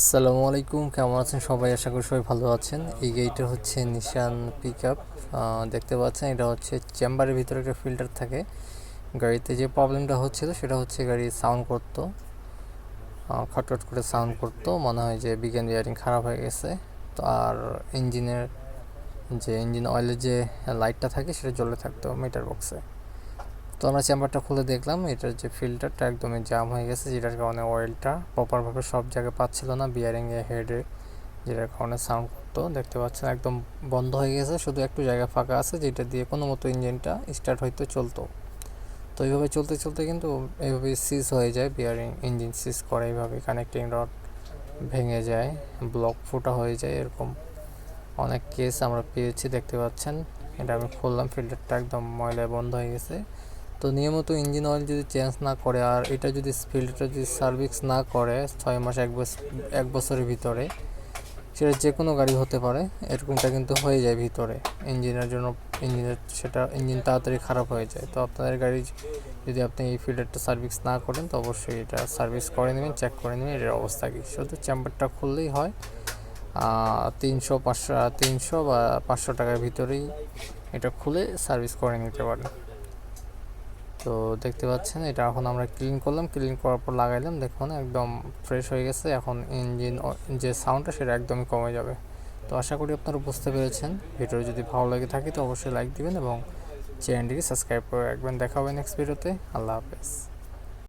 আসসালামু আলাইকুম, কেমন আছেন সবাই? আশা করি সবাই ভালো আছেন। এই গাড়িটা হচ্ছে নিশান পিক দেখতে পাচ্ছেন, এটা হচ্ছে চেম্বারের ভিতরে একটা ফিল্টার থাকে। গাড়িতে যে প্রবলেমটা হচ্ছিল, সেটা হচ্ছে গাড়ি সাউন্ড করতো। খটখট করে সাউন্ড করতো, মনে হয় যে বিজ্ঞান বিয়ারিং খারাপ হয়ে গেছে। তো আর ইঞ্জিনের যে ইঞ্জিন অয়েলের যে লাইটটা থাকে, সেটা জ্বলে থাকতো মিটার বক্সে তো আমরা চেম্বারটা খুলে দেখলাম, এটার যে ফিল্টারটা একদমই জাম হয়ে গেছে, যেটার কারণে অয়েলটা প্রপারভাবে সব জায়গায় পাচ্ছিল না বিয়ারিংয়ে হেডে যেটার কারণে সাউন্ড করতো। দেখতে পাচ্ছেন একদম বন্ধ হয়ে গেছে, শুধু একটু জায়গা ফাঁকা আছে, যেটা দিয়ে কোনো মতো ইঞ্জিনটা স্টার্ট হইতে চলতো। তো এইভাবে চলতে চলতে কিন্তু এইভাবে সিজ হয়ে যায় বিয়ারিং ইঞ্জিন সিজ করে এইভাবে কানেক্টিং রড ভেঙে যায় ব্লক ফুটা হয়ে যায়, এরকম অনেক কেস আমরা পেয়েছি, দেখতে পাচ্ছেন। এটা আমি খুললাম, ফিল্টারটা একদম ময়লায় বন্ধ হয়ে গেছে। তো নিয়মিত ইঞ্জিন অয়েল যদি চেঞ্জ না করে আর এটা যদি ফিল্টারটা যদি সার্ভিস না করে ছয় মাস, এক বছর এক বছরের ভিতরে, সেটা যে কোনো গাড়ি হতে পারে, এরকমটা কিন্তু হয়ে যায় ভিতরে। ইঞ্জিনের জন্য, ইঞ্জিনের সেটা, ইঞ্জিন তাড়াতাড়ি খারাপ হয়ে যায়। তো আপনাদের গাড়ি যদি আপনি এই ফিল্টারটা সার্ভিস না করেন, তো অবশ্যই এটা সার্ভিস করে নেবেন চেক করে নেবেন, এটার অবস্থা কী। শুধু চেম্বারটা খুললেই হয় তিনশো, পাঁচশো, তিনশো বা পাঁচশো টাকার ভিতরেই এটা খুলে সার্ভিস করে নিতে পারেন। তো দেখতে পাচ্ছেন, এটা এখন আমরা ক্লিন করলাম। ক্লিন করার পর লাগাইলাম। দেখুন, একদম ফ্রেশ হয়ে গেছে। এখন ইঞ্জিন যে সাউন্ডটা সেটা একদমই কমে যাবে। তো আশা করি আপনারা বুঝতে পেরেছেন। ভিডিও যদি ভালো লাগে থাকে তো অবশ্যই লাইক দিবেন এবং চ্যানেলটিকে সাবস্ক্রাইব করে রাখবেন। দেখা হবে নেক্সট ভিডিওতে আল্লাহ হাফেজ।